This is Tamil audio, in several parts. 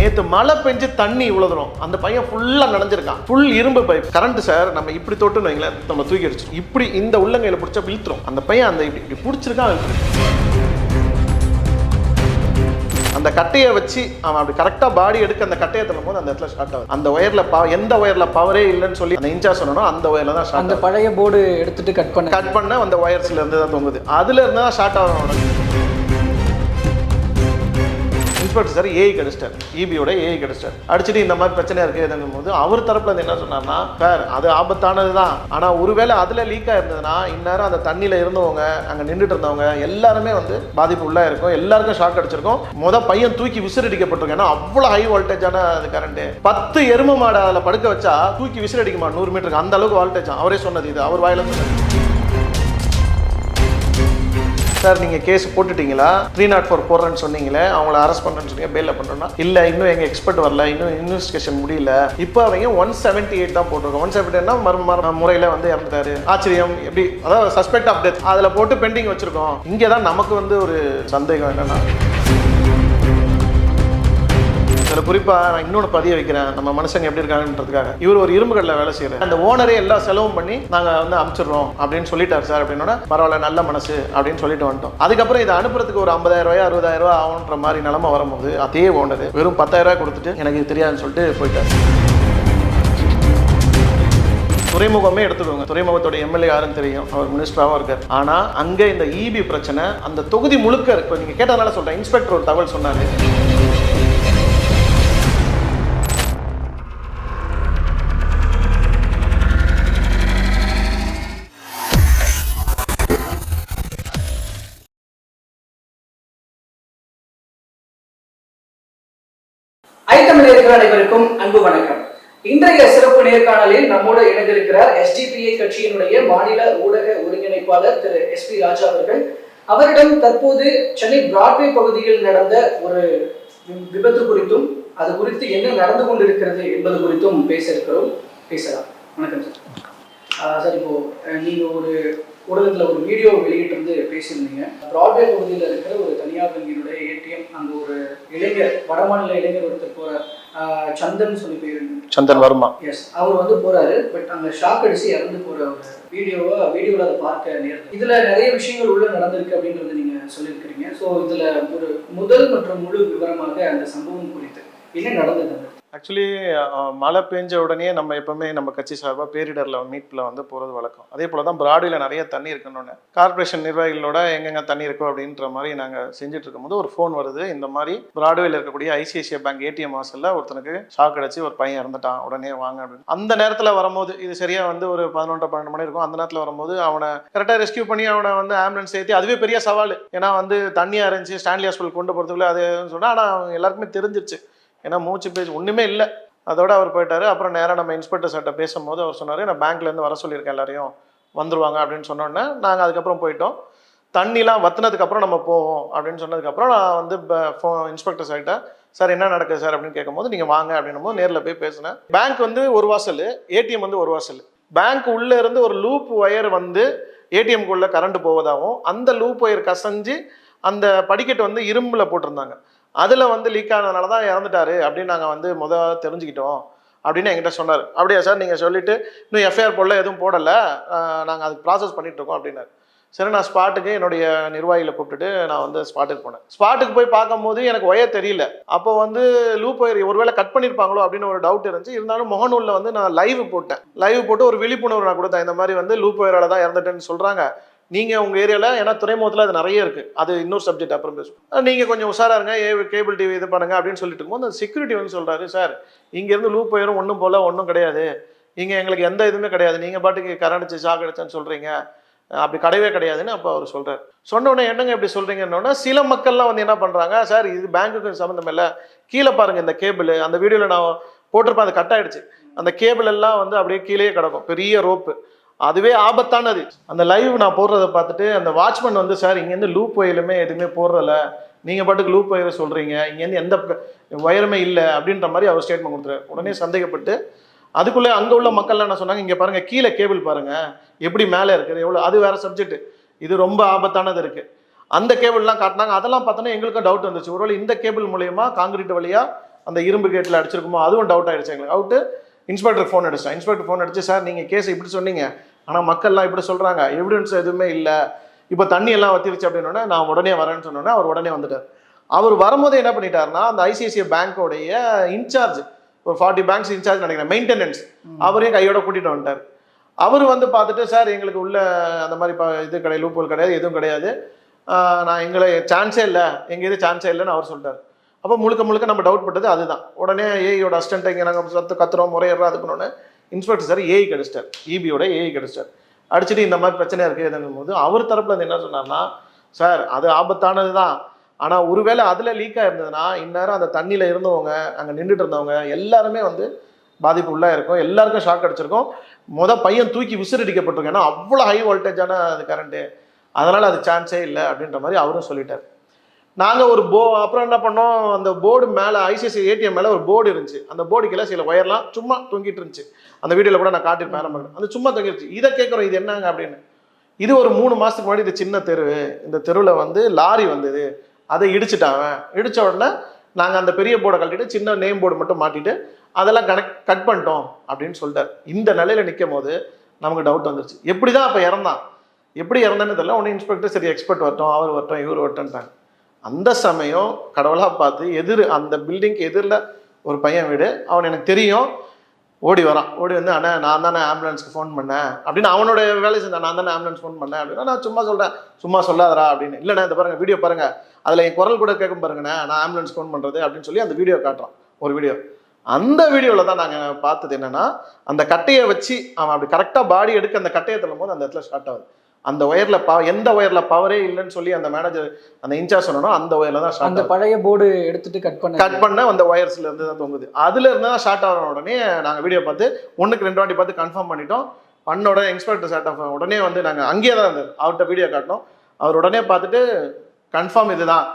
நேத்து மழை பெஞ்சு தண்ணி தூரம். அந்த பையன் ஃபுல்லா நனைஞ்சிருக்கான். ஃபுல் இரும்பு பைப். கரண்ட் சார் நம்ம இப்படி தொட்டுன்னு வைங்களேன் நம்ம தூக்கி அடிச்சிடும் இப்படி இந்த உள்ளங்கையில பிடிச்சா இழுத்துரும் அந்த பையன் அந்த இப்படி இப்படி பிடிச்சிருக்கான். அந்த கட்டையை வச்சு அவன் அப்படி கரெக்டாக பாடி எடுக்க அந்த கட்டையை தள்ளும் போது அந்த இடத்துல ஷார்ட் ஆகுது. அந்த ஒயர்ல பவ எந்த ஒயர்ல பவரே இல்லைன்னு சொல்லி அந்த இன்ச்சா சொன்னனோ அந்த ஒயர்ல தான் ஷார்ட் அந்த பழைய போர்டு எடுத்துட்டு கட் பண்ண. கட் பண்ண அந்த ஒயர்ஸ்ல இருந்து தான் தொங்குது. அதுல இருந்து தான் ஷார்ட் ஆகும். அவனுக்கு இன்ஸ்பெக்டர் சார் ஏஐ கிடைச்சிட்டார் இபியோட ஏஐ கிடைச்சிட்டார் அடிச்சுட்டு இந்த மாதிரி பிரச்சனை இருக்கு போது அவர் தரப்பில் வந்து என்ன சொன்னார்னா சார் அது ஆபத்தானது தான். ஆனால் ஒருவேளை அதில் லீக் ஆயிருந்ததுன்னா இந்நேரம் அந்த தண்ணியில் இருந்தவங்க அங்கே நின்றுட்டு இருந்தவங்க எல்லாருமே வந்து பாதிப்பு உள்ளா இருக்கும். எல்லாருக்கும் ஷாக் அடிச்சிருக்கும். மொதல் பையன் தூக்கி விசிறடிக்கப்பட்டிருக்கும் ஏன்னா அவ்வளோ ஹை வோல்டேஜான அது கரண்ட் பத்து எரும மாடு அதில் படுக்க வச்சா தூக்கி விசிறடிக்குமா? நூறு மீட்டருக்கு அந்த அளவுக்கு வோல்டேஜ் அவரே சொன்னது இது. அவர் வாயில சொன்னது. சார் நீங்கள் கேஸ் போட்டுட்டீங்களா? த்ரீ நாட் ஃபோர் போடுறேன்னு சொன்னீங்களே அவங்கள அரெஸ்ட் பண்ணுறேன்னு சொன்னீங்க பெயிலில் பண்ணுறோன்னா இல்லை இன்னும் எங்கள் எக்ஸ்பர்ட் வரல இன்னும் இன்வெஸ்டிகேஷன் முடியல. இப்போ அவங்க ஒன் செவன்ட்டி எயிட் தான் போட்டிருக்கோம் ஒன் செவன்ட்டி மறு மறு முறையில் வந்து இறந்துட்டாரு. ஆச்சரியம் எப்படி? அதாவது சஸ்பெக்ட் ஆஃப் டெத் அதில் போட்டு பெண்டிங் வச்சிருக்கோம். இங்கே தான் நமக்கு வந்து ஒரு சந்தேகம் என்னன்னா இதில் குறிப்பாக நான் இன்னொன்று பதிய வைக்கிறேன். நம்ம மனுஷங்க எப்படி இருக்காங்கன்றதுக்காக. இவர் ஒரு இரும்பு கடையில் வேலை செய்கிறார் அந்த ஓனரே எல்லா செலவும் பண்ணி நாங்கள் வந்து அனுப்பிச்சிடுறோம் அப்படின்னு சொல்லிட்டார் சார் அப்படின்னா பரவாயில்ல நல்ல மனசு அப்படின்னு சொல்லிட்டு வந்துட்டோம். அதுக்கப்புறம் இதை அனுப்புறதுக்கு ஒரு ஐம்பதாயிரம் ரூபாய் அறுபதாயிரம் ரூபாய் ஆகுன்ற மாதிரி நிலமை வரும்போது அதே ஓனர் வெறும் பத்தாயிரம் ரூபாய் கொடுத்துட்டு எனக்கு இது தெரியாதுன்னு சொல்லிட்டு போயிட்டார். துறைமுகமே எடுத்துக்கோங்க. துறைமுகத்தோட எம்எல்ஏ யாருன்னு தெரியும். அவர் மினிஸ்டராகவும் இருக்கார். ஆனால் அங்கே இந்த இபி பிரச்சனை அந்த தொகுதி முழுக்க இருக்கு. நீங்கள் கேட்டதுனால சொல்கிறேன் இன்ஸ்பெக்டர் ஒரு தகவல் சொன்னாரு. ஐத்தமிழர்கள் அனைவருக்கும் அன்பு வணக்கம். இன்றைய சிறப்பு நேர்காணலில் நம்மோடு இணைந்திருக்கிறார் எஸ்டிபிஐ கட்சியினுடைய மாநில ஊடக ஒருங்கிணைப்பாளர் திரு எஸ் பி ராஜா அவர்கள். அவரிடம் தற்போது சென்னை பிராட்வே பகுதியில் நடந்த ஒரு விபத்து குறித்தும் அது குறித்து என்ன நடந்து கொண்டிருக்கிறது என்பது குறித்தும் பேச இருக்கிறோம். பேசலாம். வணக்கம் சார். சார் இப்போ நீங்க ஒரு ஊடகத்துல ஒரு வீடியோ வெளியிட்டு பேசியிருந்தீங்க. பிராட்வே பகுதியில் இருக்கிற ஒரு தனியார் வங்கியினுடைய ஏடிஎம் அங்க ஒரு இளைஞர் வடமாநில இளைஞர் ஒருத்தர் போற சந்தன் சொல்லி பேர் சந்தன் வர்மா. எஸ் அவர் வந்து போறாரு பட் அங்க ஷாக் அடிச்சு இறந்து போற ஒரு வீடியோவை வீடியோவில் அதை பார்க்க நேர்ந்தது இதுல நிறைய விஷயங்கள் உள்ள நடந்திருக்கு அப்படின்றத நீங்க சொல்லியிருக்கிறீங்க. ஸோ இதுல ஒரு முதல் மற்றும் முழு விவரமாக அந்த சம்பவம் குறித்து என்ன நடந்தது? அந்த ஆக்சுவலி மழை பெஞ்ச உடனே நம்ம எப்பவுமே நம்ம கட்சி சார்பாக பேரிடரில் மீட்பில் வந்து போகிறது வழக்கம். அதே போல் தான் பிராடியில் நிறைய தண்ணி இருக்கணும்னு கார்ப்பரேஷன் நிர்வாகிகளோட எங்கெங்க தண்ணி இருக்கோ அப்படின்ற மாதிரி நாங்கள் செஞ்சுட்டு இருக்கும்போது ஒரு ஃபோன் வருது. இந்த மாதிரி பிராட்வேல இருக்கக்கூடிய ஐசிஐசிஐ பேங்க் ஏடிஎம் வாசலில் ஒருத்தனுக்கு ஷாக் அடிச்சு ஒரு பையன் இறந்துட்டான். உடனே வாங்க அப்படின்னு. அந்த நேரத்தில் வரும்போது இது சரியாக வந்து ஒரு பதினொன்றரை பன்னெண்டு மணி இருக்கும். அந்த நேரத்தில் வரும்போது அவனை கரெக்டாக ரெஸ்கியூ பண்ணி அவனை வந்து ஆம்புலன்ஸ் ஏற்றி அதுவே பெரிய சவால். ஏன்னா வந்து தண்ணியாக இருந்துச்சு ஸ்டான்லி ஹாஸ்பிட்டல் கொண்டு போகிறதுக்குள்ள அது சொன்னால் ஆனால் எல்லாருக்குமே தெரிஞ்சிருச்சு. ஏன்னா மூச்சு பேச்சு ஒன்றுமே இல்லை. அதோட அவர் போயிட்டாரு. அப்புறம் நேராக நம்ம இன்ஸ்பெக்டர் சார்ட்ட பேசும்போது அவர் சொன்னார் நான் பேங்க்லேருந்து வர சொல்லியிருக்கேன் எல்லாரையும். வந்துருவாங்க அப்படின்னு சொன்னோன்னே நாங்கள் அதுக்கப்புறம் போயிட்டோம். தண்ணிலாம் வத்துனதுக்கப்புறம் நம்ம போவோம் அப்படின்னு சொன்னதுக்கப்புறம் நான் வந்து ஃபோன் இன்ஸ்பெக்டர் சார்கிட்ட சார் என்ன நடக்குது சார்? அப்படின்னு கேட்கும்போது நீங்கள் வாங்க அப்படின்னும் போது நேரில் போய் பேசினேன். பேங்க் வந்து ஒரு வாசல் ஏடிஎம் வந்து ஒரு வாசல். பேங்க் உள்ளே இருந்து ஒரு லூப் ஒயர் வந்து ஏடிஎம்குள்ளே கரண்ட் போவதாகவும் அந்த லூப் ஒயர் கசஞ்சு அந்த படிக்கட்டு வந்து இரும்பில் போட்டிருந்தாங்க. அதில் வந்து லீக் ஆனதுனால தான் இறந்துட்டாரு அப்படின்னு நாங்கள் வந்து முத தெரிஞ்சுக்கிட்டோம் அப்படின்னு என்கிட்ட சொன்னார். அப்படியா சார் நீங்கள் சொல்லிட்டு இன்னும் எஃப்ஐஆர் போடல எதுவும் போடலை. நாங்கள் அதுக்கு ப்ராசஸ் பண்ணிட்டு இருக்கோம் அப்படின்னாரு. சரி நான் ஸ்பாட்டுக்கு என்னுடைய நிர்வாகிகளை கூப்பிட்டுட்டு நான் வந்து ஸ்பாட்டுக்கு போனேன். ஸ்பாட்டுக்கு போய் பார்க்கும்போது எனக்கு ஒயர் தெரியல. அப்போ வந்து லூப் ஒயர் ஒருவேளை கட் பண்ணியிருப்பாங்களோ அப்படின்னு ஒரு டவுட் இருந்துச்சு. இருந்தாலும் முகநூலில் வந்து நான் லைவ் போட்டேன். லைவ் போட்டு ஒரு விழிப்புணர்வு நான் கொடுத்தேன். இந்த மாதிரி வந்து லூப் ஒயரால் தான் இறந்துட்டேன்னு சொல்கிறாங்க நீங்கள் உங்கள் ஏரியாவில் ஏன்னா துறைமுகத்தில் அது நிறைய இருக்குது அது இன்னொரு சப்ஜெக்ட் அப்புறம் பேசுவோம். நீங்கள் கொஞ்சம் உஷாராக இருங்க ஏ கேபிள் டிவி இது பண்ணுங்க அப்படின்னு சொல்லிட்டு இருக்கும்போது அந்த செக்யூரிட்டி வந்து சொல்கிறாரு சார் இங்கேருந்து லூப் போயிடும் ஒன்றும் போல ஒன்றும் கிடையாது. இங்கே எங்களுக்கு எந்த இதுவுமே கிடையாது. நீங்கள் பாட்டுக்கு கரண்ட் ஷாக் அடிச்சேன்னு சொல்கிறீங்க அப்படி கிடையவே கிடையாதுன்னு அப்போ அவர் சொல்கிறார் சொன்ன உடனே என்னங்க இப்படி சொல்கிறீங்கன்னா சில மக்கள்லாம் வந்து என்ன பண்ணுறாங்க சார் இது பேங்க்குக்கு சம்மந்தம் இல்லை. கீழே பாருங்கள் இந்த கேபிள் அந்த வீடியோவில் நான் போட்டிருப்பேன் அது கட் ஆகிடுச்சு அந்த கேபிள் எல்லாம் வந்து அப்படியே கீழே கிடக்கும். பெரிய ரோப்பு அதுவே ஆபத்தானது. அந்த லைவ் நான் போடுறத பார்த்துட்டு அந்த வாட்ச்மேன் வந்து சார் இங்கேருந்து லூப் ஒயிலுமே எதுவுமே போடுறல நீங்கள் பாட்டுக்கு லூப் ஒயரை சொல்கிறீங்க இங்கேருந்து எந்த ஒயருமே இல்லை அப்படின்ற மாதிரி அவர் ஸ்டேட்மெண்ட் கொடுத்துரு உடனே சந்தேகப்பட்டு அதுக்குள்ளே அங்கே உள்ள மக்கள்லாம் என்ன சொன்னாங்க? இங்கே பாருங்கள் கீழே கேபிள் பாருங்கள் எப்படி மேலே இருக்குது? எவ்வளோ அது வேறு சப்ஜெக்ட் இது ரொம்ப ஆபத்தானது இருக்குது அந்த கேபிள்லாம் காட்டினாங்க. அதெல்லாம் பார்த்தோன்னா எங்களுக்கும் டவுட் வந்துச்சு. ஒருவேளை இந்த கேபிள் மூலயமா காங்கிரீட் வழியாக அந்த இரும்பு கேட்டில் அடிச்சிருக்குமோ? அதுவும் டவுட் ஆகிடுச்சு எங்களுக்கு. அவுட்டு இன்ஸ்பெக்டர் ஃபோன் அடிச்சேன் இன்ஸ்பெக்டர் ஃபோன் அடிச்சு சார் நீங்கள் கேஸ் இப்படி சொன்னீங்க. ஆனால் மக்கள்லாம் இப்படி சொல்கிறாங்க எவிடன்ஸ் எதுவுமே இல்லை. இப்போ தண்ணி எல்லாம் வத்திருச்சு அப்படின்னோடனே நான் உடனே வரேன்னு சொன்னோன்னே அவர் உடனே வந்துட்டார். அவர் வரும்போது என்ன பண்ணிட்டாருன்னா அந்த ஐசிஐசிஐ பேங்க்கோடைய இன்சார்ஜ் ஒரு ஃபார்ட்டி பேங்க்ஸ் இன்சார்ஜ் நினைக்கிறேன் மெயின்டெனன்ஸ் அவரையும் கையோட கூட்டிட்டு வந்துட்டார். அவர் வந்து பார்த்துட்டு சார் எங்களுக்கு உள்ள அந்த மாதிரி ப இது கிடையாது லூப்போல் கிடையாது எதுவும் கிடையாது. நான் எங்களை சான்ஸே இல்லை எங்கள் இது சான்ஸே இல்லைன்னு அவர் சொல்லிட்டார் அப்போ முழுக்க முழுக்க நம்ம டவுட் பட்டது அதுதான். உடனே ஏஐயோட அசிஸ்டன்ட் இங்கே நாங்கள் சத்து கத்துறோம் முறையிடுறோம் அது பண்ணோன்னே இன்ஸ்பெக்டர் சார் ஏஐ கிடைச்சிட்டார். இபியோட ஏஐ கிடைச்சிட்டார். அடிச்சுட்டு இந்த மாதிரி பிரச்சனையாக இருக்குது போது அவர் தரப்பில் வந்து என்ன சொன்னார்னா சார் அது ஆபத்தானது தான் ஆனால் ஒருவேளை அதில் லீக்காக இருந்ததுன்னா இந்நேரம் அந்த தண்ணியில் இருந்தவங்க அங்கே நின்றுட்டு இருந்தவங்க எல்லாருமே வந்து பாதிப்பு உள்ளாக இருக்கும். எல்லாருக்கும் ஷாக் அடிச்சிருக்கும். மொதல் பையன் தூக்கி விசிறடிக்கப்பட்டிருக்கும் ஏன்னா அவ்வளோ ஹை வோல்டேஜான அது கரண்ட்டு அதனால் அது சான்ஸே இல்லை. அப்படின்ற மாதிரி அவரும் சொல்லிட்டார். நாங்கள் ஒரு போ அப்புறம் என்ன பண்ணோம்? அந்த போர்டு மேலே ஐசிஐசி ஏடிஎம் மேலே ஒரு போர்டு இருந்துச்சு. அந்த போர்டு சில ஒயர்லாம் சும்மா தொங்கிட்டு இருந்துச்சு. அந்த வீடியோவில் கூட நான் காட்டியிருப்பேன் ஆரம்பம். அந்த சும்மா தொங்கிருச்சு. இதை கேட்குறோம் இது என்னங்க அப்படின்னு. இது ஒரு மூணு மாதத்துக்கு முன்னாடி இது சின்ன தெரு. இந்த தெருவில் வந்து லாரி வந்தது. அதை இடிச்சிட்டாங்க இடித்த உடனே நாங்கள் அந்த பெரிய போர்டை கழட்டிட்டு சின்ன நேம் போர்டு மட்டும் மாட்டிட்டு அதெல்லாம் கனெக்ட் கட் பண்ணிட்டோம் அப்படின்னு சொல்லிட்டார். இந்த நிலையில் நிற்கும் போது நமக்கு டவுட் வந்துருச்சு. எப்படி தான் அப்போ இறந்தான்? எப்படி இறந்தான்னு தெரியல. உடனே இன்ஸ்பெக்டர் சரி எக்ஸ்பர்ட் வரட்டும் அவர் வரட்டும் இவர் வரட்டும்ட்டாங்க அந்த சமயம் கடவுளாக பார்த்து எதிர் அந்த பில்டிங்க்கு எதிரில் ஒரு பையன் வீடு. அவன் எனக்கு தெரியும். ஓடி வரான். ஓடி வந்து அண்ணா நான் தானே ஆம்புலன்ஸ்க்கு ஃபோன் பண்ணேன். அப்படின்னு அவனோட வேலை செஞ்சேன் நான் தானே ஆம்புலன்ஸ் ஃபோன் பண்ணேன். அப்படின்னா நான் சும்மா சொல்கிறேன் சும்மா சொல்லாதடா. அப்படின்னு இல்லைண்ணா இந்த பாருங்க வீடியோ பாருங்க. அதில் என் குரல் கூட கேட்கும் பாருங்கண்ணே. நான் ஆம்புலன்ஸ் ஃபோன் பண்ணுறது அப்படின்னு சொல்லி அந்த வீடியோ காட்டுறான். ஒரு வீடியோ அந்த வீடியோவில் தான் நாங்கள் பார்த்தது என்னென்னா அந்த கட்டையை வச்சு அவன் அப்படி கரெக்டாக பாடி எடுக்க அந்த கட்டையை தள்ளும் போது அந்த இடத்துல ஸ்டார்ட் ஆகுது. அந்த ஒயரில் ப எந்த ஒயரில் பவரே இல்லைன்னு சொல்லி அந்த மேனேஜர் அந்த இன்சார்ஜ் சொன்னனோ அந்த ஒயரில் தான் அந்த பழைய போர்டு எடுத்துட்டு கட் பண்ண கட் பண்ண அந்த ஒயர்ஸ்ல இருந்து தான் தொங்குது. அதுல இருந்து தான் ஷார்ட் ஆன உடனே நாங்க வீடியோ பார்த்து ஒண்ணுக்கு ரெண்டு வாட்டி பார்த்து கன்ஃபார்ம் பண்ணிட்டோம். பண்ண உடனே இன்ஸ்பெக்டர் சார்ட் ஆஃப் உடனே வந்து நாங்க அங்கேயே தான் இருந்தார் அவர்கிட்ட வீடியோ காட்டினோம். அவர் உடனே பார்த்துட்டு கன்ஃபார்ம் இதுதான்.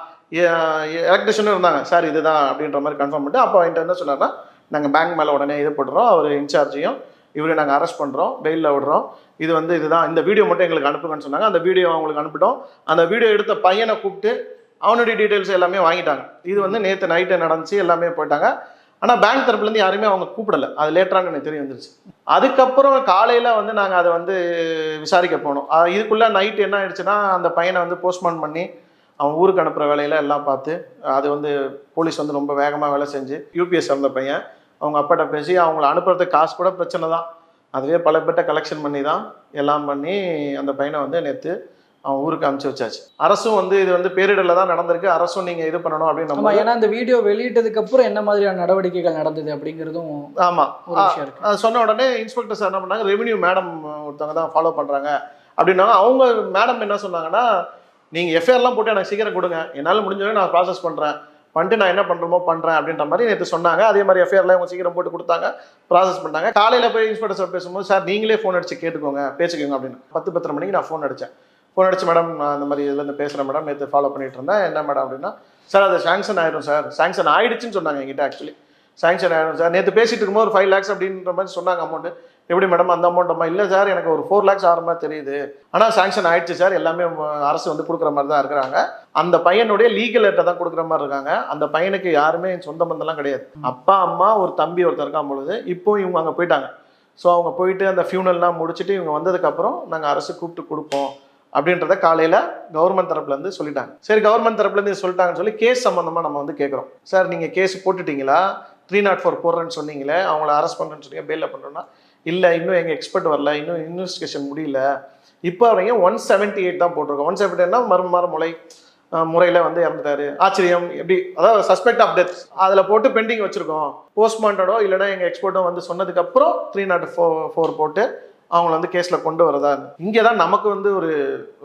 எலக்ட்ரிஷனும் இருந்தாங்க. சார் இதுதான் அப்படின்ற மாதிரி கன்ஃபார்ம் பண்ணிட்டு அப்போ என்கிட்ட என்ன சொன்னார்னா நாங்கள் பேங்க் மேலே உடனே இது போட்டுறோம். அவர் இன்சார்ஜையும் இவரை நாங்கள் அரெஸ்ட் பண்ணுறோம் பெயிலில் விடுறோம். இது வந்து இதுதான். இந்த வீடியோ மட்டும் எங்களுக்கு அனுப்புங்கன்னு சொன்னாங்க. அந்த வீடியோ அவங்களுக்கு அனுப்பிட்டோம். அந்த வீடியோ எடுத்த பையனை கூப்பிட்டு அவனுடைய டீட்டெயில்ஸ் எல்லாமே வாங்கிட்டாங்க. இது வந்து நேற்று நைட்டு நடந்துச்சு எல்லாமே போயிட்டாங்க. ஆனால் பேங்க் தரப்புலேருந்து யாருமே அவங்க கூப்பிடல. அது லேட்டரான எனக்கு தெரிய வந்துருச்சு. அதுக்கப்புறம் காலையில் வந்து நாங்கள் அதை வந்து விசாரிக்க போனோம். இதுக்குள்ளே நைட் என்ன ஆயிடுச்சுன்னா அந்த பையனை வந்து போஸ்ட்மான் பண்ணி அவன் ஊருக்கு அனுப்புகிற வேலையில எல்லாம் பார்த்து அது வந்து போலீஸ் வந்து ரொம்ப வேகமாக வேலை செஞ்சு யூபிஎஸ் அந்த பையன். அவங்க அப்பாட்ட பேசி அவங்கள அனுப்புறதுக்கு காசு கூட பிரச்சனை தான். அதுவே பல பேர்ட்ட கலெக்ஷன் பண்ணி தான் எல்லாம் பண்ணி அந்த பையனை வந்து நேற்று அவன் ஊருக்கு அனுப்பிச்சு வச்சாச்சு. அரசும் வந்து இது வந்து பேரிடரில் தான் நடந்திருக்கு. அரசும் நீங்கள் இது பண்ணணும் அப்படின்னு நம்ம ஏன்னா இந்த வீடியோ வெளியிட்டதுக்கு அப்புறம் என்ன மாதிரியான நடவடிக்கைகள் நடந்தது அப்படிங்கிறதும் ஆமாம் ஒரு விஷயம் இருக்கு. அது சொன்ன உடனே இன்ஸ்பெக்டர் சார் என்ன பண்ணாங்க ரெவென்யூ மேடம் ஒருத்தவங்க தான் ஃபாலோ பண்ணுறாங்க அப்படின்னாங்க. அவங்க மேடம் என்ன சொன்னாங்கன்னா நீங்கள் எஃப்ஐஆர்லாம் போட்டு எனக்கு சீக்கிரம் கொடுங்க. என்னால் முடிஞ்சவரை நான் ப்ராசஸ் பண்ணுறேன் பண்ணிட்டு நான் என்ன பண்ணுறமோ பண்ணுறேன் அப்படின்ற மாதிரி நேற்று சொன்னாங்க. அதே மாதிரி எஃப்ஐஆர்லாம் அவங்க சீக்கிரம் போட்டு கொடுத்தாங்க. ப்ராசஸ் பண்ணாங்க காலையில் போய் இன்ஸ்பெக்டர் சார் பேசும்போது சார் நீங்களே ஃபோன் அடிச்சு கேட்டுக்கோங்க. பேசிக்கோங்க அப்படின்னு. பத்து பத்தரை மணிக்கு நான் ஃபோன் அடித்தேன் ஃபோன் அடிச்சு மேடம் நான் இந்த மாதிரி இதுலேருந்து பேசுகிறேன் மேடம் நேற்று ஃபாலோ பண்ணிட்டு இருந்தேன். என்ன மேடம் அப்படின்னா சார் அது சாங்ஷன் ஆயிடும் சார் சாங்ஷன் ஆயிடுச்சுன்னு சொன்னாங்க என்கிட்ட ஆக்சுவலி சாங்ஷன் ஆயிடும் சார் நேற்று பேசிட்டு இருக்கும்போது ஒரு ஃபைவ் லேக்ஸ் அப்படின்ற மாதிரி சொன்னாங்க அமௌண்ட்டு எப்படி மேடம் அந்த அமௌண்ட் அம்மா? இல்லை சார் எனக்கு ஒரு ஃபோர் லேக்ஸ் ஆகிற மாதிரி தெரியுது. ஆனால் சாங்ஷன் ஆயிடுச்சு சார் எல்லாமே அரசு வந்து கொடுக்குற மாதிரி தான் இருக்கிறாங்க. அந்த பையனுடைய லீகல் ஏட்டை தான் கொடுக்குற மாதிரி இருக்காங்க. அந்த பையனுக்கு யாருமே சொந்த பந்தம்லாம் கிடையாது. அப்பா அம்மா ஒரு தம்பி ஒருத்தர் இருக்கான் பொழுது இப்போ இவங்க அங்கே போயிட்டாங்க. ஸோ அவங்க போயிட்டு அந்த ஃபியூனல்லாம் முடிச்சுட்டு இவங்க வந்ததுக்கப்புறம் நாங்கள் அரசு கூப்பிட்டு கொடுப்போம் அப்படின்றத காலையில் கவர்மெண்ட் தரப்புலேருந்து சொல்லிட்டாங்க. சரி கவர்மெண்ட் தரப்புலேருந்து சொல்லிட்டாங்கன்னு சொல்லி கேஸ் சம்மந்தமாக நம்ம வந்து கேட்குறோம் சார் நீங்கள் கேஸ் போட்டுட்டீங்களா? த்ரீ நாட் ஃபோர் போடுறேன்னு சொன்னீங்களே அவங்கள அரெஸ்ட் பண்ணுறேன்னு சொன்னீங்க பெயிலில் பண்ணுறோன்னா இல்லை இன்னும் எங்கள் எக்ஸ்பர்ட் வரல இன்னும் இன்வெஸ்டிகேஷன் முடியல. இப்போ அவங்க ஒன் செவன்ட்டி எயிட் தான் போட்டிருக்கோம் ஒன் செவன்ட்டி எயிட்னா மறுமாறு முறை முறையில் வந்து இறந்துட்டாரு. ஆச்சரியம் எப்படி அதாவது சஸ்பெக்ட் ஆஃப் டெத் அதில் போட்டு பெண்டிங் வச்சுருக்கோம். போஸ்ட்மார்ட்டடோ இல்லைன்னா எங்கள் எக்ஸ்பர்ட்டோ வந்து சொன்னதுக்கப்புறம் த்ரீ நாட் ஃபோர் ஃபோர் போட்டு அவங்கள வந்து கேஸில் கொண்டு வரதா. இங்கே தான் நமக்கு வந்து ஒரு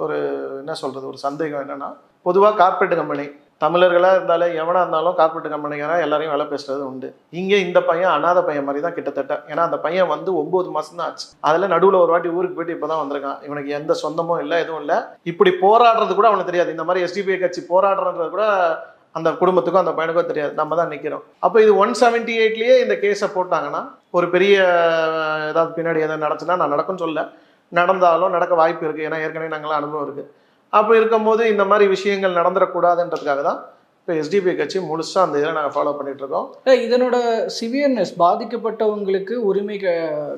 ஒரு என்ன சொல்கிறது ஒரு சந்தேகம் என்னென்னா பொதுவாக கார்ப்பரேட் கம்பெனி தமிழர்களாக இருந்தாலும் எவனாக இருந்தாலும் கார்ப்பரேட் கம்பெனிக்காரன் எல்லாரையும் வேலை பேசுறது உண்டு. இங்கே இந்த பையன் அனாத பையன் மாதிரி தான் கிட்டத்தட்ட. ஏன்னா அந்த பையன் வந்து ஒம்பது மாதம் தான் ஆச்சு. அதில் நடுவில் ஒரு வாட்டி ஊருக்கு போயிட்டு இப்போ தான் வந்திருக்கான். இவனுக்கு எந்த சொந்தமும் இல்லை எதுவும் இல்லை. இப்படி போராடுறது கூட அவனுக்கு தெரியாது. இந்த மாதிரி எஸ்டிபிஐ கட்சி போராடுறது கூட அந்த குடும்பத்துக்கும் அந்த பையனுக்கும் தெரியாது. நம்ம தான் நிற்கிறோம் அப்போ இது ஒன் செவன்ட்டி எயிட்லேயே இந்த கேஸை போட்டாங்கன்னா ஒரு பெரிய ஏதாவது பின்னாடி எதாவது நடந்துச்சுன்னா நான் நடக்கும்னு சொல்ல நடந்தாலும் நடக்க வாய்ப்பு இருக்குது ஏன்னா ஏற்கனவே நாங்களாம் அனுபவம் இருக்குது அப்போ இருக்கும்போது இந்த மாதிரி விஷயங்கள் நடந்துடக்கூடாதுன்றதுக்காக தான் இப்போ எஸ்டிபி கட்சி முழுசாக அந்த இதை நாங்கள் ஃபாலோ பண்ணிட்டு இருக்கோம் இதனோட சிவியர்னஸ் பாதிக்கப்பட்டவங்களுக்கு உரிமை கெ-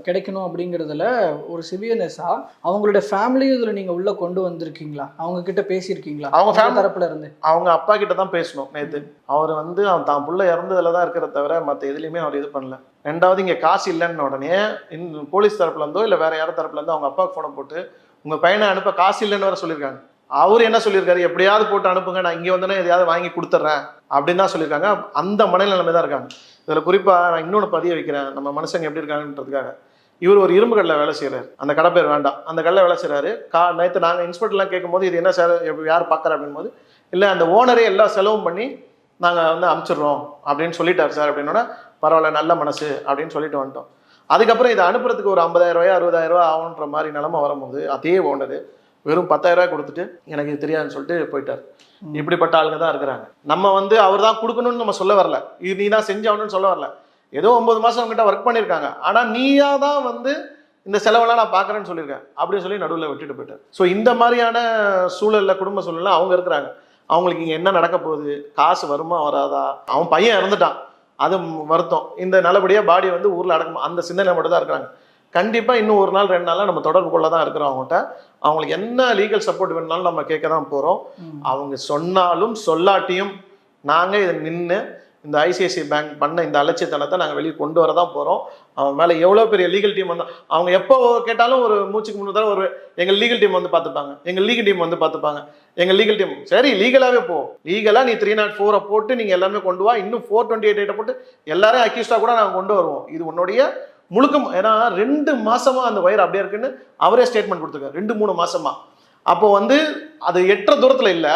கிடைக்கணும் அப்படிங்கிறதுல ஒரு சிவியர்னஸா அவங்களோட ஃபேமிலியும் இதுல நீங்க உள்ள கொண்டு வந்திருக்கீங்களா? அவங்க கிட்ட பேசியிருக்கீங்களா? அவங்க family- தரப்புல இருந்து. அவங்க அப்பா கிட்ட தான் பேசணும் நேற்று அவர் வந்து அவன் தான் புள்ள இறந்ததுல தான் இருக்கிறத தவிர மற்ற எதுலையுமே அவர் இது பண்ணல. ரெண்டாவது இங்கே காசு இல்லைன்னு உடனே இந்த போலீஸ் தரப்புல இருந்தோ இல்லை வேற யார் தரப்புல இருந்தோ அவங்க அப்பாவுக்கு ஃபோனை போட்டு உங்க பையனை அனுப்ப காசு இல்லைன்னு வேற சொல்லியிருக்காங்க. அவர் என்ன சொல்லியிருக்காரு? எப்படியாவது போட்டு அனுப்புங்க நான் இங்கே வந்தேன்னா எதையாவது வாங்கி கொடுத்துட்றேன் அப்படின்னு தான் சொல்லியிருக்காங்க. அந்த மனநிலைமை தான் இருக்காங்க. இதில் குறிப்பாக நான் இன்னொன்று பதிய வைக்கிறேன். நம்ம மனுஷங்க எப்படி இருக்காங்கன்றதுக்காக. இவர் ஒரு இரும்பு கடலில் வேலை செய்கிறார் அந்த கடை பேர் வேண்டாம். அந்த கடையில் வேலை செய்கிறாரு கா நேற்று நாங்கள் இன்ஸ்பெக்டர்லாம் கேட்கும்போது இது என்ன சார் எப்படி யார் பார்க்குற அப்படின்போது இல்லை அந்த ஓனரே எல்லா செலவும் பண்ணி நாங்கள் வந்து அமுச்சிடுறோம். அப்படின்னு சொல்லிட்டார் சார் அப்படின்னோட பரவாயில்ல நல்ல மனசு. அப்படின்னு சொல்லிட்டு வந்துட்டோம். அதுக்கப்புறம் இதை அனுப்புறதுக்கு ஒரு ஐம்பதாயிரம் ரூபாய் அறுபதாயிரம் ரூபாய் ஆகுன்ற மாதிரி நிலமை வரும்போது அதே ஓனர் வெறும் பத்தாயிரம் ரூபாய் கொடுத்துட்டு எனக்கு இது தெரியாதுன்னு சொல்லிட்டு போயிட்டார். இப்படிப்பட்ட ஆளுங்க தான் இருக்கிறாங்க. நம்ம வந்து அவர் தான் கொடுக்கணும்னு நம்ம சொல்ல வரல. இது நீ தான் செஞ்சாகணும்னு சொல்ல வரல. ஏதோ ஒன்பது மாதம் அவங்ககிட்ட ஒர்க் பண்ணியிருக்காங்க. ஆனால் நீயா தான் வந்து இந்த செலவெல்லாம் நான் பார்க்குறேன்னு சொல்லியிருக்கேன். அப்படின்னு சொல்லி நடுவில் விட்டுட்டு போயிட்டார். ஸோ இந்த மாதிரியான சூழல்ல குடும்ப சூழல்ல அவங்க இருக்கிறாங்க. அவங்களுக்கு இங்கே என்ன நடக்க போகுது? காசு வருமா வராதா? அவன் பையன் இறந்துட்டான். அது வருத்தம். இந்த நல்லபடியாக பாடி வந்து ஊரில் அடக்கும் அந்த சிந்தனை மட்டும் தான் இருக்கிறாங்க. கண்டிப்பாக இன்னும் ஒரு நாள் ரெண்டு நாளில் நம்ம தொடர்பு கொள்ள தான் இருக்கிறோம் அவங்ககிட்ட. அவங்களுக்கு என்ன லீகல் சப்போர்ட் வேணுனாலும் நம்ம கேட்க தான் போகிறோம். அவங்க சொன்னாலும் சொல்லாட்டியும் நாங்கள் இதை நின்று இந்த ஐசிஐசிஐ பேங்க் பண்ண இந்த அலட்சியத்தனத்தை நாங்கள் வெளியே கொண்டு வர தான் போகிறோம் அவன் மேலே எவ்வளோ பெரிய லீகல் டீம் வந்து அவங்க எப்போ கேட்டாலும் ஒரு மூச்சுக்கு முன்னு தடவை ஒரு எங்கள் லீகல் டீம் வந்து பார்த்துப்பாங்க. எங்கள் லீகல் டீம் வந்து பார்த்துப்பாங்க. எங்கள் லீகல் டீம் சரி லீகலாகவே போ. லீகலாக நீ த்ரீ நாட் ஃபோரை போட்டு நீங்கள் எல்லாமே கொண்டு வா. இன்னும் ஃபோர் டுவெண்ட்டி எயிட் எயிட்டை போட்டு எல்லாரையும் அக்யூஸ்டாக கூட நாங்கள் கொண்டு வருவோம். இது உன்னுடைய முழுக்க ஏன்னா ரெண்டு மாசமா அந்த ஒயர் அப்படியே இருக்குன்னு அவரே ஸ்டேட்மெண்ட் கொடுத்துருக்காரு. ரெண்டு மூணு மாசமா. அப்போ வந்து அது எட்டுற தூரத்துல இல்ல.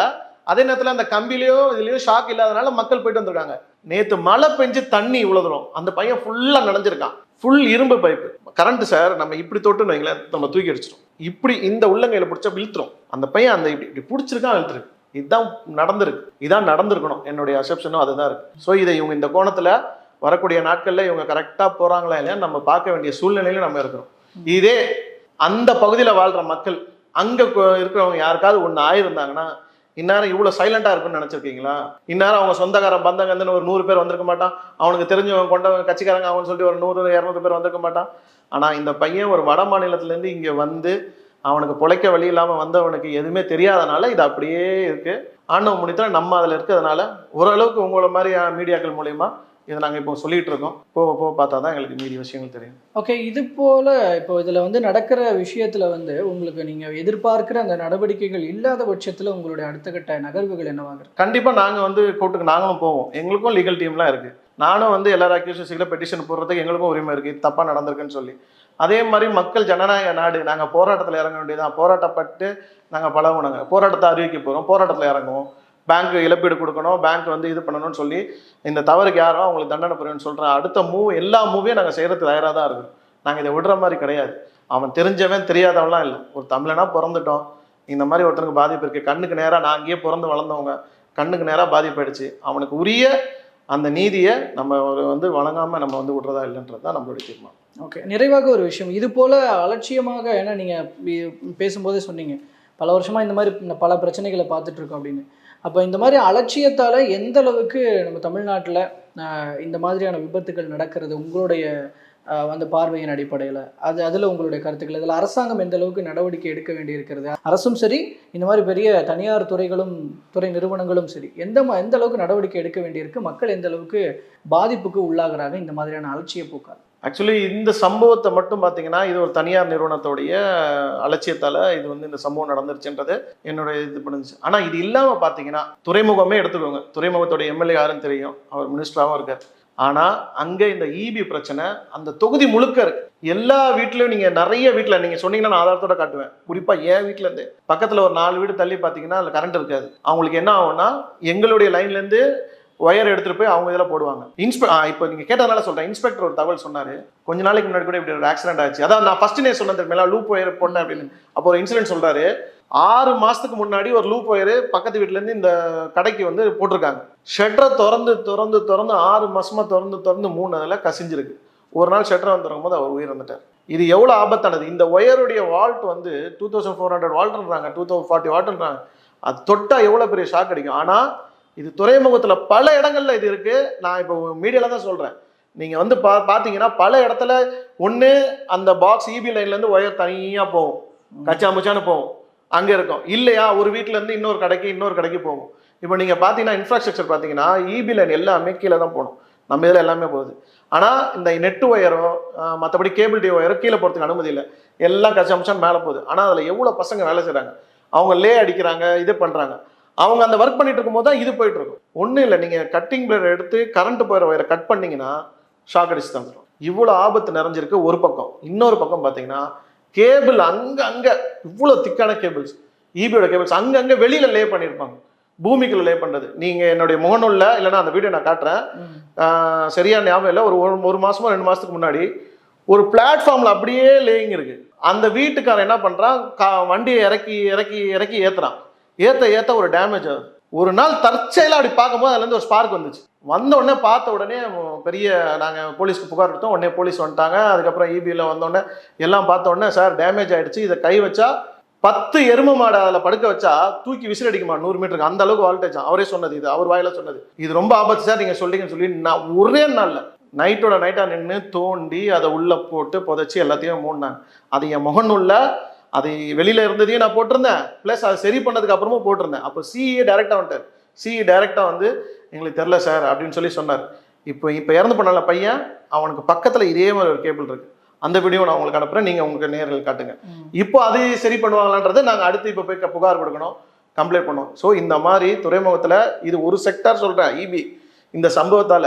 அதே நேரத்தில் அந்த கம்பிலையோ இதுலையோ ஷாக் இல்லாதனால மக்கள் போயிட்டு வந்திருக்காங்க. நேத்து மழை பெஞ்சு தண்ணி இவ்வளவு தூரம். அந்த பையன் ஃபுல்லா நனைஞ்சிருக்கான். ஃபுல் இரும்பு பைப்பு கரண்ட் சார் நம்ம இப்படி தொட்டுன்னு வைங்களேன் நம்ம தூக்கி அடிச்சிடும். இப்படி இந்த உள்ளங்கையில பிடிச்சா இழுத்துரும் அந்த பையன் அந்த இப்படி இப்படி பிடிச்சிருக்கான் இழுத்துருக்கு இதுதான் நடந்திருக்கு. இதான் நடந்திருக்கணும். என்னுடைய அசப்ஷனும் அதுதான் இருக்கு. ஸோ இதை இவங்க இந்த கோணத்துல வரக்கூடிய நாட்கள்ல இவங்க கரெக்டா போறாங்களா இல்லையா நம்ம பார்க்க வேண்டிய சூழ்நிலையில நம்ம இருக்கிறோம். இதே அந்த பகுதியில வாழ்ற மக்கள் அங்க இருக்கிறவங்க யாருக்காவது ஒண்ணு ஆயிருந்தாங்கன்னா இந்நேரம் இவ்வளவு சைலண்டா இருக்கும்னு நினைச்சிருக்கீங்களா? இந்நேரம் அவங்க சொந்தக்காரன் பந்தங்கன்னு ஒரு நூறு பேர் வந்திருக்க மாட்டான். அவனுக்கு தெரிஞ்சவங்க கொண்டவங்க கட்சிக்காரங்க அவன் சொல்லிட்டு ஒரு நூறு இரநூறு பேர் வந்திருக்க மாட்டான். ஆனா இந்த பையன் ஒரு வட மாநிலத்துல இருந்து இங்க வந்து அவனுக்கு பிழைக்க வழி இல்லாம வந்தவனுக்கு எதுவுமே தெரியாதனால இது அப்படியே இருக்கு. ஆணவ முடித்தா நம்ம அதுல இருக்கிறதுனால ஓரளவுக்கு உங்களை மாதிரி மீடியாக்கள் மூலயமா இதை நாங்க இப்போ சொல்லிட்டு இருக்கோம் போக போக பார்த்தா தான் எங்களுக்கு மீதி விஷயங்கள் தெரியும். ஓகே இது போல இப்போ இதுல வந்து நடக்கிற விஷயத்துல வந்து உங்களுக்கு நீங்க எதிர்பார்க்கிற அந்த நடவடிக்கைகள் இல்லாத பட்சத்துல உங்களுடைய அடுத்த கட்ட நகர்வுகள் என்னவாக இருக்கு? கண்டிப்பா நாங்க வந்து கோர்ட்டுக்கு நாங்களும் போவோம். எங்களுக்கும் லீகல் டீம்லாம் இருக்கு. நானும் வந்து எல்லா அக்யூசன்ஸுக்கிட்ட பெட்டிஷன் போடுறதுக்கு எங்களுக்கும் உரிமை இருக்கு. இது தப்பா நடந்திருக்குன்னு சொல்லி. அதே மாதிரி மக்கள் ஜனநாயக நாடு நாங்க போராட்டத்துல இறங்க வேண்டியதான் போராட்டப்பட்டு நாங்க பழகுனாங்க போராட்டத்தை அறிவிக்க போறோம். போராட்டத்துல இறங்குவோம். பேங்க் இழப்பீடு கொடுக்கணும் பேங்க் வந்து இது பண்ணணும்னு சொல்லி இந்த தவறுக்கு யாரோ அவங்களுக்கு தண்டனை புரியணும்னு சொல்கிறேன் அடுத்த மூவ் எல்லா மூவையும் நாங்கள் செய்கிறதுக்கு தயாராக தான் இருக்கோம். நாங்கள் இதை விடுற மாதிரி கிடையாது. அவன் தெரிஞ்சவன் தெரியாதவன்லாம் இல்லை. ஒரு தமிழனா பிறந்துட்டோம். இந்த மாதிரி ஒருத்தனுக்கு பாதிப்பு இருக்குது கண்ணுக்கு நேராக நான் அங்கேயே பிறந்து வளர்ந்தவங்க கண்ணுக்கு நேராக பாதிப்பாயிடுச்சு அவனுக்கு உரிய அந்த நீதியை நம்ம வந்து வழங்காம நம்ம வந்து விடுறதா இல்லைன்றது தான் நம்மளுடைய தீர்மானம். ஓகே நிறைவாக ஒரு விஷயம். இது போல அலட்சியமாக ஏன்னா நீங்க பேசும்போதே சொன்னீங்க. பல வருஷமாக இந்த மாதிரி இந்த பல பிரச்சனைகளை பார்த்துட்ருக்கோம் அப்படின்னு. அப்போ இந்த மாதிரி அலட்சியத்தால் எந்த அளவுக்கு நம்ம தமிழ்நாட்டில் இந்த மாதிரியான விபத்துகள் நடக்கிறது உங்களுடைய அந்த பார்வையின் அடிப்படையில்? அது அதில் உங்களுடைய கருத்துக்கள் அதில் அரசாங்கம் எந்த அளவுக்கு நடவடிக்கை எடுக்க வேண்டியிருக்கிறது? அரசும் சரி இந்த மாதிரி பெரிய தனியார் துறைகளும் துறை நிறுவனங்களும் சரி எந்த எந்த அளவுக்கு நடவடிக்கை எடுக்க வேண்டியிருக்கு? மக்கள் எந்த அளவுக்கு பாதிப்புக்கு உள்ளாகிறாங்க? இந்த மாதிரியான அலட்சிய போக்கால். ஆக்சுவலி இந்த சம்பவத்தை மட்டும் பார்த்தீங்கன்னா இது ஒரு தனியார் நிறுவனத்தோடைய அலட்சியத்தால் இது வந்து இந்த சம்பவம் நடந்துருச்சுன்றது என்னுடைய இது பண்ணுச்சு ஆனால் இது இல்லாமல் பார்த்தீங்கன்னா துறைமுகமே எடுத்துக்கோங்க. துறைமுகத்தோட எம்எல்ஏ யாருன்னு தெரியும். அவர் மினிஸ்டராகவும் இருக்கார். ஆனால் அங்கே இந்த இபி பிரச்சனை அந்த தொகுதி முழுக்க இருக்கு. எல்லா வீட்லையும் நீங்கள் நிறைய வீட்டில் நீங்கள் சொன்னீங்கன்னா நான் ஆதாரத்தோட காட்டுவேன். குறிப்பாக என் வீட்டிலேருந்து இருந்து. ஒரு நாலு வீடு தள்ளி பார்த்தீங்கன்னா அதில் கரண்ட் இருக்காது. அவங்களுக்கு என்ன ஆகும்னா எங்களுடைய லைன்லேருந்து ஒயர் எடுத்துட்டு போய் அவங்க இதில் போடுவாங்க. இன்ஸ்பெ இப்போ நீங்க கேட்டதுனால சொல்றேன். இன்ஸ்பெக்டர் ஒரு தகவல் சொன்னாரு. கொஞ்ச நாளைக்கு முன்னாடி கூட இப்படி ஒரு ஆக்சிடென்ட் ஆச்சு. அதான் நான் ஃபர்ஸ்ட் நேர் சொன்னேன் தெரியுமா லூப் ஒயர் போட்டேன் அப்படின்னு. அப்போ ஒரு இன்சிடென்ட் சொல்றாரு. ஆறு மாசத்துக்கு முன்னாடி ஒரு லூப் ஒயர் பக்கத்து வீட்டிலேருந்து இருந்து இந்த கடைக்கு வந்து போட்டிருக்காங்க. ஷட்டரை திறந்து திறந்து திறந்து ஆறு மாசமா திறந்து திறந்து மூணு அதில் கசிஞ்சிருக்கு. ஒரு நாள் ஷட்டர் வந்துடும் போது அவர் உயிர் வந்துட்டார் இது எவ்வளோ ஆபத்தானது? இந்த ஒயருடைய வால்ட் வந்து டூ தௌசண்ட் ஃபோர் ஹண்ட்ரட் வால்ட்ன்றாங்க டூ தௌசண்ட் ஃபார்ட்டி வால்ட்ன்றாங்க அது தொட்டால் எவ்வளோ பெரிய ஷாக் அடிக்கும்? ஆனால் இது துறைமுகத்துல பல இடங்கள்ல இது இருக்கு. நான் இப்போ மீடியால தான் சொல்றேன். நீங்க வந்து பா பாத்தீங்கன்னா பல இடத்துல ஒண்ணு அந்த பாக்ஸ் இபி லைன்ல இருந்து ஒயர் தனியா போகும். கச்சா முச்சான்னு போகும். அங்க இருக்கும். இல்லையா ஒரு வீட்ல இருந்து இன்னொரு கடைக்கு இன்னொரு கடைக்கு போகும். இப்போ நீங்க பாத்தீங்கன்னா இன்ஃப்ராஸ்ட்ரக்சர் பாத்தீங்கன்னா இபி லைன் எல்லாமே கீழே தான் போகணும். நம்ம இதில் எல்லாமே போகுது. ஆனா இந்த நெட் ஒயரோ மற்றபடி கேபிள் டி ஒயரோ கீழே போகிறதுக்கு அனுமதி இல்லை. எல்லாம் கச்சா முச்சான்னு மேலே போகுது. ஆனா அதுல எவ்வளவு பசங்க வேலை செய்றாங்க? அவங்க லே அடிக்கிறாங்க இது பண்றாங்க. அவங்க அந்த ஒர்க் பண்ணிட்டு இருக்கும்போது தான் இது போயிட்டு இருக்கும். ஒன்றும் இல்லை நீங்க கட்டிங் பிளேட் எடுத்து கரண்ட் போகிற ஒயரை கட் பண்ணீங்கன்னா ஷாக் அடிச்சு தந்துடும் இவ்வளோ ஆபத்து நிறைஞ்சிருக்கு ஒரு பக்கம். இன்னொரு பக்கம் பார்த்தீங்கன்னா கேபிள் அங்க அங்க இவ்வளோ திக்கான கேபிள்ஸ் ஈபியோட கேபிள்ஸ் அங்கங்க வெளியில லே பண்ணியிருப்பாங்க பூமிக்குள்ள லே பண்றது. நீங்க என்னுடைய முகநூல்ல இல்லைன்னா அந்த வீடியோ நான் காட்டுறேன். ம். ஆஹ் சரியா ஞாபகம் இல்லை ஒரு ஒரு- மாசமோ ரெண்டு மாசத்துக்கு முன்னாடி ஒரு பிளாட்ஃபார்ம்ல அப்படியே லேயிங் இருக்கு. அந்த வீட்டுக்காரன் என்ன பண்றான்? கா- வண்டியை இறக்கி இறக்கி இறக்கி ஏத்துறான். ஏத்த ஏத்த ஒரு டேமேஜ் ஒரு நாள் தற்செயலாக அப்படி பார்க்கும்போது அதுலேருந்து ஒரு ஸ்பார்க் வந்துச்சு. வந்த உடனே பார்த்த உடனே பெரிய நாங்கள் போலீஸ்க்கு புகார் கொடுத்தோம். உடனே போலீஸ் வந்துட்டாங்க. அதுக்கப்புறம் இபியில் வந்தோடனே எல்லாம் பார்த்த உடனே சார் டேமேஜ் ஆகிடுச்சு இதை கை வச்சா பத்து எரும மாடு அதில் படுக்க வச்சா தூக்கி விசில் அடிக்குமா? நூறு மீட்டருக்கு. அந்த அளவுக்கு வால்டேஜ் அவரே சொன்னது இது. அவர் வாயில சொன்னது. இது ரொம்ப ஆபத்து சார். நீங்கள் சொல்லிங்கன்னு சொல்லி நான் ஒரே நாளில் நைட்டோட நைட்டாக நின்று தோண்டி அதை உள்ளே போட்டு புதைச்சி எல்லாத்தையும் மூடினாங்க. அது என் முகநூலில் அது வெளியில இருந்ததையும் நான் போட்டிருந்தேன். ப்ளஸ் அதை சரி பண்ணதுக்கு அப்புறமும் போட்டிருந்தேன். அப்போ சிஇ டைரக்டா வந்துட்டார். சிஇ டைரக்டா வந்து எங்களுக்கு தெரில சார் அப்படின்னு சொல்லி சொன்னார். இப்போ இப்போ இறந்து பண்ணல பையன் அவனுக்கு பக்கத்துல இதே மாதிரி ஒரு கேபிள் இருக்கு. அந்த வீடியோ நான் உங்களுக்கு அனுப்புறேன். நீங்க உங்களுக்கு நேரில் காட்டுங்க. இப்போ அது சரி பண்ணுவாங்களான்றது நாங்க அடுத்து இப்போ போய் புகார் கொடுக்கணும். கம்ப்ளைண்ட் பண்ணுவோம் ஸோ இந்த மாதிரி துறைமுகத்துல இது ஒரு செக்டார் சொல்றேன். இபி இந்த சம்பவத்தால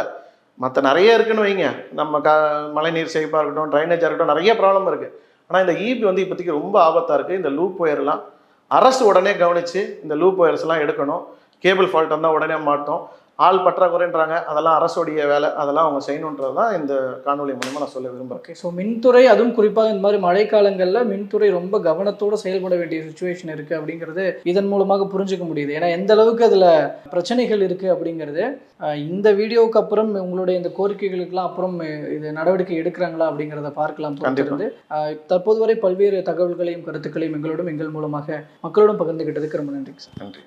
மற்ற நிறைய இருக்குன்னு வைங்க. நம்ம க மழைநீர் சேமிப்பாக இருக்கட்டும் ட்ரைனேஜாக இருக்கட்டும் நிறைய ப்ராப்ளம் இருக்கு. ஆனால் இந்த இபி வந்து இப்போதைக்கு ரொம்ப ஆபத்தாக இருக்குது இந்த லூப் ஒயர்லாம் அரசு உடனே கவனித்து இந்த லூப் ஒயர்ஸ்லாம் எடுக்கணும். கேபிள் ஃபால்ட் வந்தால் உடனே மாட்டோம். ஆள் பற்றாக்குறைன்றாங்க. அதெல்லாம் அரசுடைய வேலை. அதெல்லாம் அவங்க செய்யணுன்றது தான் இந்த காணொலி மூலமா நான் சொல்ல விரும்புகிறேன் ஓகே ஸோ மின்துறை அதுவும் குறிப்பாக இந்த மாதிரி மழைக்காலங்களில் மின்துறை ரொம்ப கவனத்தோட செயல்பட வேண்டிய சுச்சுவேஷன் இருக்குது அப்படிங்கிறது இதன் மூலமாக புரிஞ்சுக்க முடியுது. ஏன்னா எந்த அளவுக்கு அதில் பிரச்சனைகள் இருக்குது அப்படிங்கிறது இந்த வீடியோவுக்கு அப்புறம் உங்களுடைய இந்த கோரிக்கைகளுக்கெல்லாம் அப்புறம் இது நடவடிக்கை எடுக்கிறாங்களா அப்படிங்கிறத பார்க்கலாம் தொடர்ந்து தற்போது வரை பல்வேறு தகவல்களையும் கருத்துக்களையும் எங்களோடும் எங்கள் மூலமாக மக்களோடும் பகிர்ந்துகிட்டதுக்கு ரொம்ப நன்றி சார் நன்றி.